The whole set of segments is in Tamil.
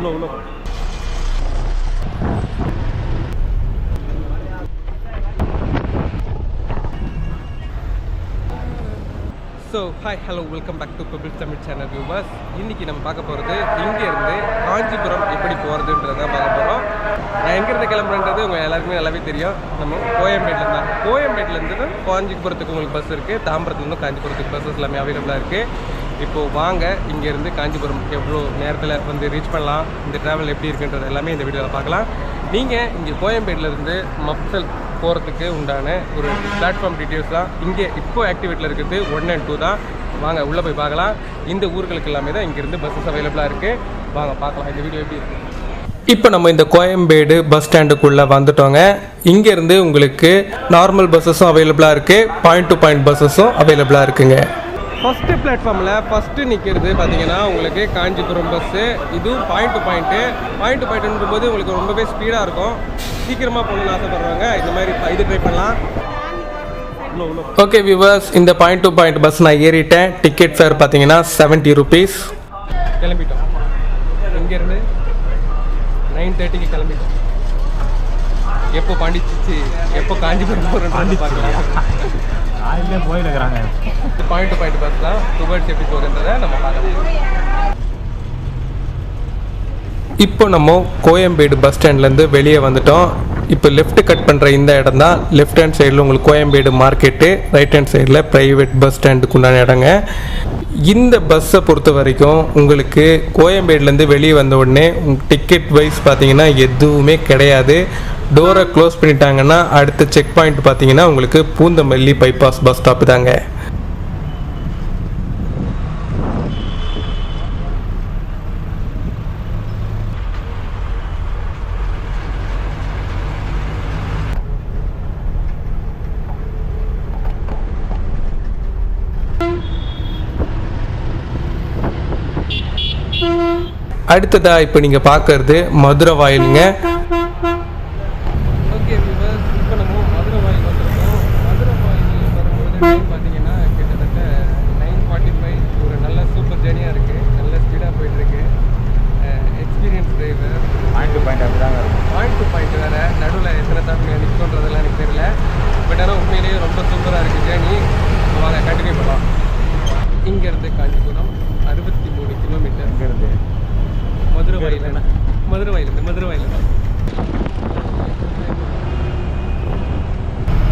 உள்ள உள்ள. So hi hello welcome back to Bubble Tamil channel viewers இன்றைக்கி நம்ம பார்க்க போகிறது இங்கேருந்து காஞ்சிபுரம் எப்படி போகிறதுன்றத பார்க்க போகிறோம் நான் எங்கேருந்து கிளம்புறேன்றது உங்கள் எல்லாருக்குமே நல்லாவே தெரியும். நம்ம கோயம்பேட்டில் தான். கோயம்பேட்டிலேருந்து தான் காஞ்சிபுரத்துக்கு உங்களுக்கு பஸ் இருக்குது தாம்பரத்துலேருந்து காஞ்சிபுரத்துக்கு பஸ்ஸஸ் எல்லாமே அவைலபிளாக இருக்குது இப்போது வாங்க இங்கேருந்து காஞ்சிபுரம் எவ்வளோ நேரத்தில் வந்து ரீச் பண்ணலாம் இந்த ட்ராவல் எப்படி இருக்குன்றது எல்லாமே இந்த வீடியோவில் பார்க்கலாம். நீங்கள் இங்கே கோயம்பேட்டிலேருந்து மப்சல் போகிறதுக்கு உண்டான ஒரு பிளாட்ஃபார்ம் டீட்டெயில்ஸ்லாம் இங்கே இப்போ ஆக்டிவேட்டில் இருக்குது ஒன் அண்ட் டூ தான். வாங்க உள்ளே போய் பார்க்கலாம். இந்த ஊர்களுக்கு எல்லாமே தான் இங்கேருந்து பஸ்ஸஸ் அவைலபிளாக இருக்குது வாங்க பார்க்கலாம். இந்த வீடியோ எப்படி இருக்குது இப்போ நம்ம இந்த கோயம்பேடு பஸ் ஸ்டாண்டுக்குள்ளே வந்துட்டோங்க. இங்கேருந்து உங்களுக்கு நார்மல் பஸ்ஸஸும் அவைலபிளாக இருக்குது பாயிண்ட் டு பாயிண்ட் பஸ்ஸஸும் அவைலபிளாக இருக்குங்க. ஃபஸ்ட்டு பிளாட்ஃபார்மில் ஃபஸ்ட்டு நிற்கிறது பார்த்தீங்கன்னா உங்களுக்கு காஞ்சிபுரம் பஸ்ஸு இதுவும் point to point point to பாயிண்ட்ன்றும் போது உங்களுக்கு ரொம்பவே ஸ்பீடாக இருக்கும். சீக்கிரமாக போகணும்னு ஆசைப்படுறவங்க இந்த மாதிரி இது ட்ரை பண்ணலாம். ஓகே வியூவர்ஸ் இந்த பாயிண்ட் டு பாயிண்ட் பஸ் நான் ஏறிட்டேன். டிக்கெட் ஃபேர் பார்த்தீங்கன்னா செவன்ட்டி ருபீஸ் கிளம்பிட்டோம். இங்கேருந்து நைன் தேர்ட்டிக்கு கிளம்பிட்டோம். எப்போ பாண்டிச்சிச்சு எப்போ காஞ்சிபுரம் போகிறோம் பார்க்கலாம். ஆயிலே போயிருக்கிறாங்க பாயிண்ட் டு பாயிண்ட் பஸ் தான். டுவர்ட்ஸ் எப்படி போகுதுன்றதை நம்ம பார்க்கலாம். இப்போ நம்ம கோயம்பேடு பஸ் ஸ்டாண்ட்லேருந்து வெளியே வந்துட்டோம். இப்போ லெஃப்ட் கட் பண்ணுற இந்த இடம் தான். லெஃப்ட் ஹேண்ட் சைடில் உங்களுக்கு கோயம்பேடு மார்க்கெட்டு ரைட் ஹேண்ட் சைடில் ப்ரைவேட் பஸ் ஸ்டாண்டுக்கு உண்டான இடங்க. இந்த பஸ்ஸை பொறுத்த வரைக்கும் உங்களுக்கு கோயம்பேடுலேருந்து வெளியே வந்த உடனே டிக்கெட் வைஸ் பார்த்தீங்கன்னா எதுவுமே கிடையாது. டோரை க்ளோஸ் பண்ணிட்டாங்கன்னா அடுத்த செக் பாயிண்ட் பார்த்தீங்கன்னா உங்களுக்கு பூந்தமல்லி பைபாஸ் பஸ் ஸ்டாப் தாங்க. அடுத்ததா இப்போ நீங்கள் பார்க்கறது மதுரை வாயிலுங்க ஓகே இப்போ நம்ம மதுரை வாயில் வந்திருக்கோம் மதுரை வாயில் வரும்போது டைம் பார்த்தீங்கன்னா கிட்டத்தட்ட நைன் ஃபார்ட்டி ஃபைவ் ஒரு நல்ல சூப்பர் ஜேர்னியாக இருக்குது நல்ல ஸ்பீடாக போயிட்டுருக்கு experience driver point to point அப்படி தாங்க இருக்கும் பாயிண்ட் டு பாயிண்ட் வேறு நடுவில் எத்தனை தான் நிற்கன்றதெல்லாம் எனக்கு தெரியல பட் ஆனால் உண்மையிலேயே ரொம்ப சூப்பராக இருக்குது ஜேர்னி வாங்க கண்டினியூ பண்ணலாம் இங்கேருந்து காஞ்சிபுரம் அறுபத்தி மூணு கிலோமீட்டர் எங்க இருந்து மதுரை வாயில் மதுரை வாயில் மதுரை வாயில்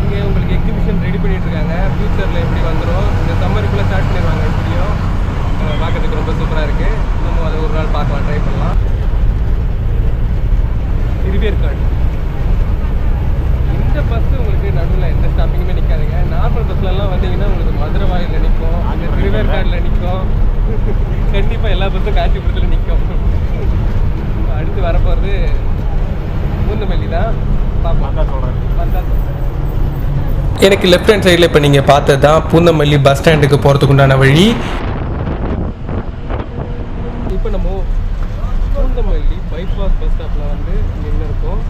இங்கே உங்களுக்கு எக்ஸிபிஷன் ரெடி பண்ணிட்டு இருக்காங்க ஃபியூச்சரில் எப்படி வந்துடும் இந்த சம்மருக்குள்ளே ஸ்டார்ட் பண்ணிடுவாங்க எப்படியும் அஹ் பார்க்கறதுக்கு ரொம்ப சூப்பராக இருக்குது நம்ம அதை ஒரு நாள் பார்க்கலாம் ட்ரை பண்ணலாம். திருவேற்காடு. இந்த பஸ் உங்களுக்கு நடுவில் எந்த ஸ்டாப்பிங்குமே நிற்காதுங்க நார்மல் பஸ்லலாம் வந்தீங்கன்னா உங்களுக்கு மதுரை வாயிலில் நிற்கும் அங்கே திருவேற்காடில் நிற்கும் கண்டிப்பாக எல்லா பஸ்ஸும் காஞ்சிபுரத்தில் நிற்கும் அடுத்து வரப்போகிறது பூந்தமல்லி தான். பார்ப்போம் சொல்கிறேன் எனக்கு லெஃப்ட் ஹேண்ட் சைடில் இப்போ நீங்கள் பார்த்தது தான் பூந்தமல்லி பஸ் ஸ்டாண்டுக்கு போகிறதுக்கு உண்டான வழி. இப்போ நம்ம பூந்தமல்லி பைபாஸ் பஸ் ஸ்டாப்பில் வந்து நின்று இருக்கோம்?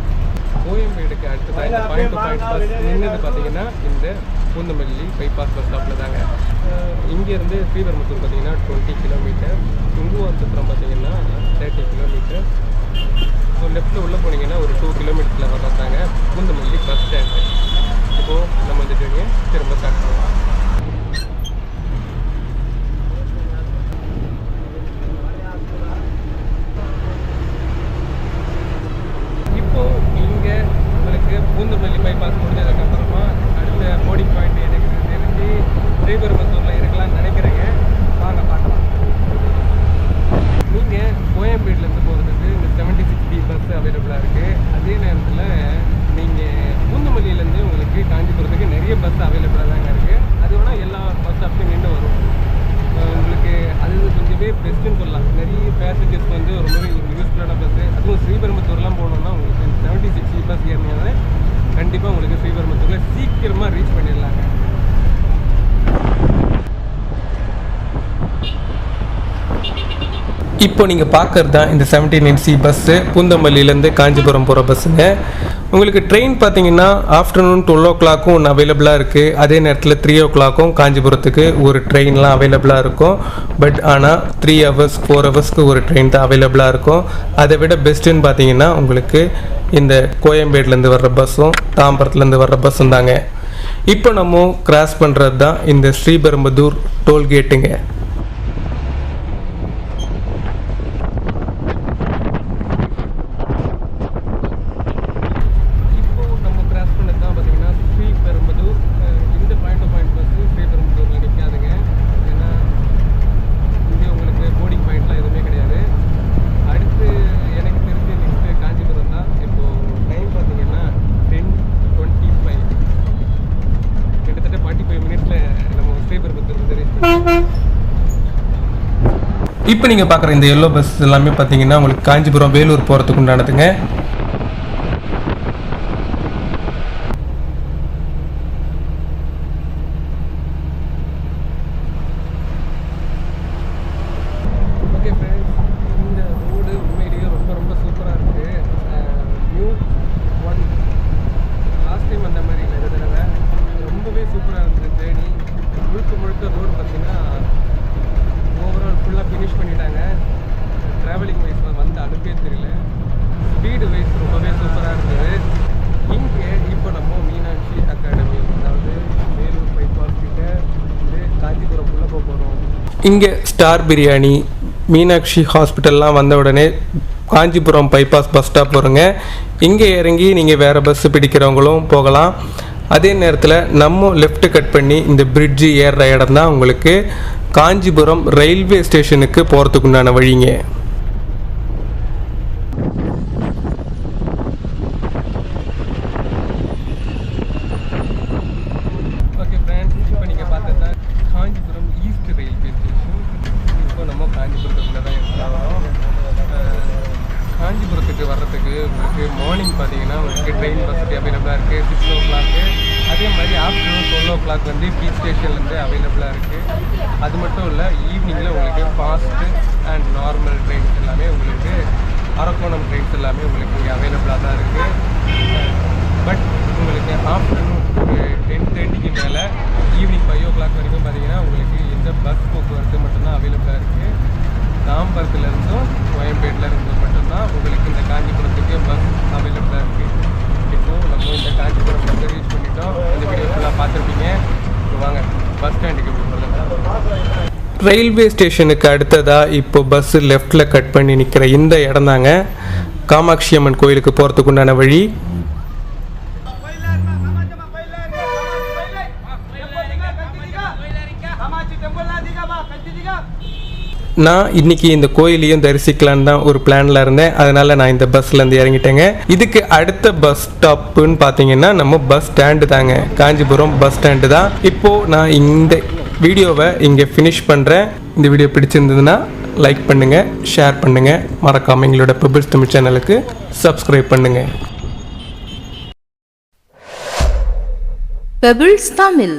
கோயம்பேடுக்கு அடுத்ததாக பாயிண்ட் டு பாயிண்ட் பஸ் நின்னது பார்த்தீங்கன்னா இந்த பூந்தமல்லி பைபாஸ் பஸ் ஸ்டாப்பில் தாங்க. இங்கேருந்து ஸ்ரீபெரும்புத்தூர் பார்த்தீங்கன்னா டுவெண்ட்டி கிலோமீட்டர் துங்குவாத்துப்புறம் பார்த்தீங்கன்னா தேர்ட்டி கிலோமீட்டர் ஸோ லெஃப்ட்டில் உள்ளே போனீங்கன்னா ஒரு டூ கிலோமீட்டரில் வர்றதாங்க பூந்தமல்லி பஸ் ஸ்டாண்டு இப்போது நம்ம வந்துட்டு திரும்ப ஸ்டார்ட் பண்ணலாம் இப்போ இங்கே உங்களுக்கு பூந்தமல்லி பைபாஸ் முடிஞ்சதுக்கு அப்புறமா அடுத்த போடி பாயிண்ட் எனக்கு தெரிஞ்சு ஸ்ரீபெரும்புத்தூரில் இருக்கலாம்னு நினைக்கிறேங்க வாங்க பார்க்கலாம் நீங்கள் கோயம்பேடுலேருந்து போகிறதுக்கு இந்த செவன்ட்டி சிக்ஸ் பி பஸ் அவைலபிளாக இருக்குது அதே நேரத்தில் நீங்கள் பூந்தமல்லியிலேருந்து உங்களுக்கு காஞ்சிபுரத்துக்கு நிறைய பஸ் அவைலபிளாக தாங்க இருக்குது அது வேணால் எல்லா பஸ் ஸ்டாப்லையும் நின்று வரும் அஹ் உங்களுக்கு அது கொஞ்சமே பெஸ்ட்டுன்னு சொல்லலாம் நிறைய பேசஞ்சர்ஸ் வந்து ரொம்பவே யூஸ்ஃபுல்லான பஸ்ஸு அதுவும் ஸ்ரீபெரும்புத்தூர்லாம் போகணுன்னா உங்களுக்கு செவன்ட்டி சிக்ஸ் பஸ் ஏறினீங்கன்னா கண்டிப்பாக உங்களுக்கு ஸ்ரீபெரும்புத்தூரில் சீக்கிரமாக ரீச் பண்ணிடலாங்க. இப்போ நீங்கள் பார்க்கறது தான் இந்த செவன்டீன் என்சி பஸ்ஸு பூந்தமல்லியிலேருந்து காஞ்சிபுரம் போகிற பஸ்ஸுங்க உங்களுக்கு ட்ரெயின் பார்த்தீங்கன்னா ஆஃப்டர்நூன் டுவெல் ஓ கிளாக்கும் ஒன்று அவைலபிளாக இருக்குது அதே நேரத்தில் த்ரீ ஓ கிளாக்கும் காஞ்சிபுரத்துக்கு ஒரு ட்ரெயின்லாம் அவைலபிளாக இருக்கும். பட் ஆனால் த்ரீ ஹவர்ஸ் ஃபோர் ஹவர்ஸ்க்கு ஒரு ட்ரெயின் தான் அவைலபிளாக இருக்கும். அதை விட பெஸ்ட்டுன்னு பார்த்தீங்கன்னா உங்களுக்கு இந்த கோயம்பேடுலேருந்து வர்ற பஸ்ஸும் தாம்பரத்துலேருந்து வர்ற பஸ்ஸும் தாங்க. இப்போ நம்ம கிராஸ் பண்ணுறது தான் இந்த ஸ்ரீபெரும்புதூர் டோல்கேட்டுங்க இப்போ நம்ம கிராஸ் பண்ணது தான் பார்த்தீங்கன்னா ஸ்ரீபெரும்புதூர் அஹ் இந்த பாயிண்ட் டு பாயிண்ட் பஸ் ஸ்ரீபெரும்புதூரில் நிற்காதுங்க ஏன்னா இங்கே உங்களுக்கு போர்டிங் பாயிண்ட்லாம் எதுவுமே கிடையாது அடுத்து எனக்கு தெரிஞ்சு நெக்ஸ்ட்டு காஞ்சிபுரம் தான் இப்போது டைம் பார்த்தீங்கன்னா டென் டுவெண்ட்டி ஃபைவ் கிட்டத்தட்ட ஃபார்ட்டி ஃபைவ் மினிட்ஸில் நம்ம ஸ்ரீபெரும்புதூர் வந்து ரீச் பண்ணுவோம் இப்போ நீங்கள் பார்க்குற இந்த எல்லோ பஸ் எல்லாமே பார்த்தீங்கன்னா உங்களுக்கு காஞ்சிபுரம் வேலூர் போகிறதுக்கு உண்டானதுங்க ஓகே ஃப்ரெண்ட்ஸ் இந்த ரோடு உண்மையிலேயே ரொம்ப ரொம்ப சூப்பராக இருக்குது நியூ ஒன் லாஸ்ட் டைம் அந்த மாதிரி இல்லை இந்த தடவை ரொம்பவே சூப்பராக இருந்தது ஜேர்னி முழுக்க முழுக்க ரோடு பார்த்தீங்கன்னா ஓவரால் ஃபுல்லாக ஃபினிஷ் பண்ணிட்டாங்க ட்ராவலிங் வைஸில் வந்து அனுப்பவே தெரியல ஸ்பீடு வைஸ் ரொம்பவே சூப்பராக இருந்தது இங்கே இப்போ நம்ம மீனாட்சி அகாடமி அதாவது வேலூர் பைபாஸ் கிட்ட வந்து காஞ்சிபுரம்குள்ளே போக போகிறோம் இங்கே ஸ்டார் பிரியாணி மீனாட்சி ஹாஸ்பிட்டல்லாம் வந்த உடனே காஞ்சிபுரம் பைபாஸ் பஸ் ஸ்டாப் வருங்க. இங்கே இறங்கி நீங்கள் வேறு பஸ்ஸு பிடிக்கிறவங்களும் போகலாம். அதே நேரத்தில் நம்ம லெஃப்ட் கட் பண்ணி இந்த பிரிட்ஜு ஏறுற இடம் தான் உங்களுக்கு காஞ்சிபுரம் ரயில்வே ஸ்டேஷனுக்கு போகிறதுக்குண்டான வழிங்க ஓகே ஃப்ரெண்ட்ஸ் இப்போ நீங்கள் பார்த்தது காஞ்சிபுரம் ஈஸ்ட் ரயில்வே ஸ்டேஷன் இப்போ நம்ம காஞ்சிபுரத்துக்குள்ள தான் இருக்கிறோம் காஞ்சிபுரத்துக்கு வர்றதுக்கு உங்களுக்கு மார்னிங் பார்த்தீங்கன்னா உங்களுக்கு ட்ரெயின் வசதி அவைலபிளாக இருக்குது சிக்ஸ் ஓ கிளாக்கு அதே மாதிரி ஆஃப்டர்நூன் டுவெல் ஓ கிளாக் வந்து பீச் ஸ்டேஷன்லேருந்து அவைலபிளாக இருக்குது அது மட்டும் இல்லை ஈவினிங்கில் உங்களுக்கு ஃபாஸ்ட்டு அண்ட் நார்மல் ட்ரெயின்ஸ் எல்லாமே உங்களுக்கு அரக்கோணம் ட்ரெயின்ஸ் எல்லாமே உங்களுக்கு இங்கே அவைலபிளாக தான் இருக்குது பட் உங்களுக்கு ஆஃப்டர்நூன் ஒரு டென் தேர்ட்டிக்கு மேலே ஈவினிங் ஃபைவ் ஓ கிளாக் வரைக்கும் பார்த்தீங்கன்னா உங்களுக்கு இந்த பஸ் போக்குவரத்து மட்டும்தான் அவைலபிளாக இருக்குது தாம்பரத்துலேருந்தும் கோயம்பேட்டில் மட்டும்தான் உங்களுக்கு இந்த காஞ்சிபுரத்துக்கு பஸ் அவைலபிளாக இருக்குது இப்போது நம்ம இந்த காஞ்சிபுரம் பஸ்ஸை ரீச் பண்ணிட்டோம் இந்த வீடியோ ஃபுல்லாக பார்த்துருப்பீங்க வாங்க பஸ் ஸ்டாண்டுக்கு ரயில்வே ஸ்டேஷனுக்கு அடுத்ததாக இப்போ பஸ்ஸு லெஃப்டில் கட் பண்ணி நிற்கிற இந்த இடம் தாங்க காமாட்சி அம்மன் கோயிலுக்கு போகிறதுக்கு உண்டான வழி நான் இன்னைக்கு இந்த கோயிலையும் தரிசிக்கலான்னு தான் ஒரு பிளான்ல இருந்தேன். அதனால நான் இந்த பஸ்ல இருந்து இறங்கிட்டேங்க. இதுக்கு அடுத்த பஸ் ஸ்டாப்புன்னு பார்த்தீங்கன்னா நம்ம பஸ் ஸ்டாண்டு தாங்க. காஞ்சிபுரம் பஸ் ஸ்டாண்டு தான். இப்போ நான் இந்த வீடியோவை இங்கே ஃபினிஷ் பண்ணுறேன் இந்த வீடியோ பிடிச்சிருந்ததுன்னா லைக் பண்ணுங்க ஷேர் பண்ணுங்க. மறக்காம எங்களோட பிபிள்ஸ் தமிழ் சேனலுக்கு சப்ஸ்கிரைப் பண்ணுங்க. பெபிள்ஸ் தமிழ்